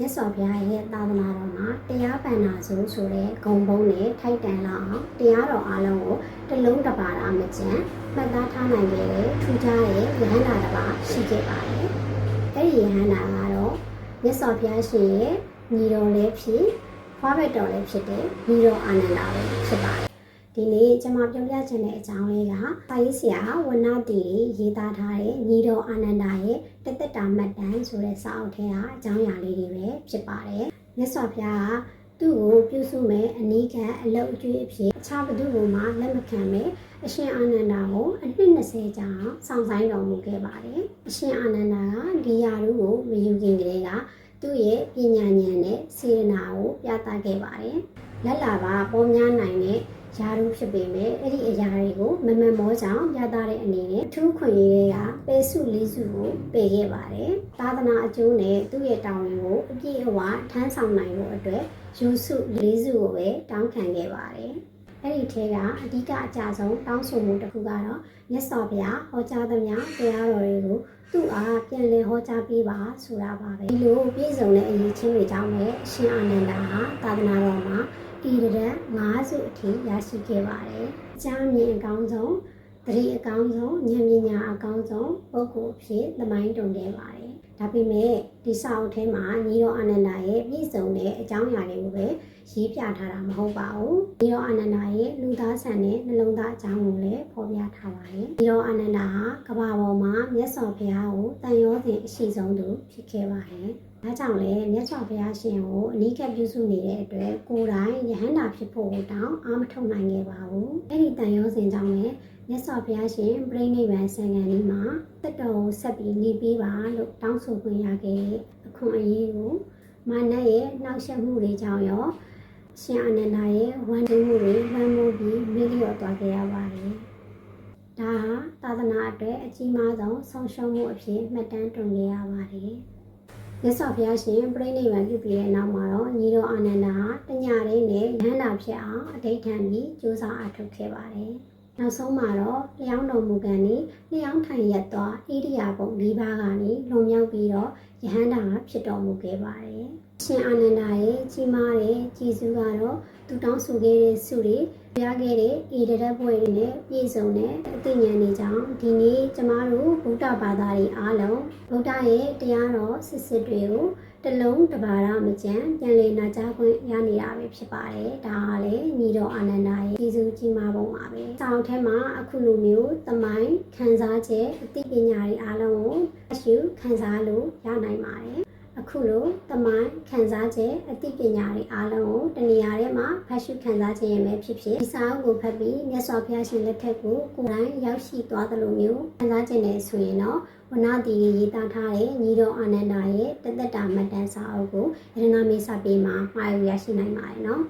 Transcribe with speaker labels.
Speaker 1: မြတ်စွာဘုရားရဲ့သာသနာတော်မှာတရားပန္နာဆိုဆိုတဲ့ဂုံဘုံနဲ့ထိုက်တန်လောက်အောင်တရားတော်အလုံးကိုတစ်လုံးတစ်ပါးတာမကျန်မှတ်သားထားနိုင်ခဲ့တဲ့ထူးခြားတဲ့ယဟန္တာတစ်ပါးရှိခဲ့ပါတယ်။အဲ့ဒီယဟန္တာကတော့မြတ်စွာဘုရားရှင်ရဲ့ညီတော်လည်းဖြစ်ဖွားဘက်တော်လည်းဖြစ်တဲ့ညီတော်အာနန္ဒာပဲဖြစ်ပါတယ်။ ဒီနေ့ကျွန်မပြောပြချင်တဲ့အကြောင်းလေးကပါရေးဆရာဝဏ္ဏတီရေးသားထားတဲ့ညီတော်အာနန္ဒာရဲ့တသက်တာမှတ်တမ်းဆိုတဲ့စာအုပ်ထဲကအကြောင်းအရာလေးတွေပဲဖြစ်ပါတယ်။မြတ်စွာဘုရားကသူ့ကိုပြုစုမဲ့အနိကံအလုတ်အကျွေးအဖြစ်အခြားဘသူ့ကိုမှလက်မခံပဲအရှင်အာနန္ဒာကိုအနှစ်20ကြာစောင့်ဆိုင်တော်မူခဲ့ပါတယ်။အရှင်အာနန္ဒာကဒီယာရုကိုမယူခင်ကလေးကသူ့ရဲ့ပညာဉာဏ်နဲ့စေရနာကိုပြသခဲ့ပါတယ်။လက်လာပါပေါ်များနိုင်တဲ့ ယာရုဖြစ်ပေမဲ့အဲ့ဒီအရာတွေကိုမမမောကြောင့်ပြသတဲ့အနေနဲ့အထူးခွင့်ရေးကပေစုလေးစုကိုပေခဲ့ပါတယ်။သာသနာအကျိုးနဲ့သူ့ရဲ့တောင်းရင်ကိုအပြည့်အဝထမ်းဆောင်နိုင်ဖို့အတွက်ယူစုလေးစုကိုပဲတောင်းခံခဲ့ပါတယ်။အဲ့ဒီထဲကအဓိကအကြဆုံးတောင်းဆိုမှုတစ်ခုကတော့မြတ်စွာဘုရားဟောကြားသမျှတရားတော်တွေကိုသူ့အားပြန်လည်ဟောကြားပေးပါဆိုတာပါပဲဒီလိုပြည့်စုံတဲ့အရေးချင်းတွေကြောင့်လည်းအရှင်အာနန္ဒာဟာသာသနာတော်မှာ ဤရတဲ့၅စုအထိရရှိခဲ့ပါတယ်အချမ်းမြင်အကောင်းဆုံး တတိအကောင်းဆုံးဉာဏ်ပညာအကောင်းဆုံးပုဂ္ဂိုလ်အဖြစ်သမိုင်းတုံခဲ့ပါတယ်ဒါပေမဲ့ဒီစာအုပ်ထဲမှာညီတော်အာနန္ဒာရဲ့ပြည့်စုံတဲ့အကြောင်းအရာတွေကိုပဲရေးပြထားတာမဟုတ်ပါဘူး။ဒီတော့အာနန္ဒာရဲ့လူသားဆန်တဲ့နှလုံးသားအကြောင်းကိုလည်းဖော်ပြထားပါတယ်။ဒီတော့အာနန္ဒာဟာကမ္ဘာပေါ်မှာမြတ်စွာဘုရားကိုတန်ရောစဉ်အရှိဆုံးသူဖြစ်ခဲ့ပါတယ်။ဒါကြောင့်လည်းမြတ်စွာဘုရားရှင်ကိုအနိကပြုစုနေတဲ့အတွက်ကိုယ်တိုင်ယဟန္တာဖြစ်ဖို့တောင်းအာမထုတ်နိုင်ခဲ့ပါဘူး။အဲ့ဒီတန်ရောစဉ်ကြောင့်လည်း မြတ်စွာဘုရားရှင်ပြိဋိဘံဆံဃာလေးမှာတက်တော်ကိုဆက်ပြီးနေပေးပါလို့တောင်းဆိုခွင့်ရခဲ့တဲ့အခွင့်အရေးကိုမာနရဲ့နှောက်ယှက်မှုတွေကြောင့်ရောရှင်အာနန္ဒာရဲ့ဝန်ထမ်းမှုတွေလွှမ်းမိုးပြီးမိလျော့သွားခဲ့ရပါတယ်။ဒါဟာသာသနာအတွက်အကြီးမားဆုံးဆုံးရှုံးမှုအဖြစ်မှတ်တမ်းတင်ခဲ့ရပါတယ်။မြတ်စွာဘုရားရှင်ပြိဋိဘံပြုပြီးတဲ့နောက်မှာတော့ညီတော်အာနန္ဒာဟာတညရင်းနဲ့ယဟန္တာဖြစ်အောင်အဋိဋ္ဌံပြီးကြိုးစားအထောက်ခဲ့ပါတယ်။ နောက်ဆုံးမှာတော့လျှောင်းတော်မူကံဤလျှောင်းထိုင်ရက်သွားဣရိယာပု၄ပါးကနေလွန်မြောက်ပြီးတော့ယဟန္တာဖြစ်တော်မူခဲ့ပါတယ်။ရှင်အာနန္ဒာရဲ့ကြီးမားတဲ့ကြည်စုကတော့သူတောင်းဆိုခဲ့တဲ့ဆုတွေပြခဲ့တဲ့ဤတရက်ပွဲတွေနဲ့ပြည့်စုံတဲ့အသိဉာဏ်တွေကြောင့်ဒီနေ့ကျမတို့ဗုဒ္ဓဘာသာတွေအားလုံးဗုဒ္ဓရဲ့တရားတော်စစ်စစ်တွေကို တလုံးတပါရမကြံပြန်လည်နာကြားခွင့်ရနေတာပဲဖြစ်ပါတယ်။ဒါဟာလေညီတော်အာနန္ဒာရဲ့ကြည်စုကြီးမားပုံပါပဲ။စာအုပ်ထဲမှာအခုလိုမျိုးသမိုင်းခံစားချက်အသိပညာတွေအားလုံးကိုအရှုခံစားလို့ရနိုင်ပါတယ်။ အခုလိုသမိုင်းခံစားချက်အသိပညာတွေအားလုံးကိုတနေရာထဲမှာဖတ်ရှုခံစားခြင်းရမယ်ဖြစ်ဖြစ်ဒီစာအုပ်ကိုဖတ်ပြီးမြတ်စွာဘုရားရှင်လက်ထက်ကိုကိုယ်တိုင်ရောက်ရှိသွားသလိုမျိုးခံစားခြင်းနဲ့ဆိုရင်တော့ဝနာတီရေးသားထားတဲ့ညီတော်အာနန္ဒာရဲ့တသက်တာမှတ်တမ်းစာအုပ်ကိုရတနာမေစာပေမှာမှာယူရရှိနိုင်ပါတယ်နော်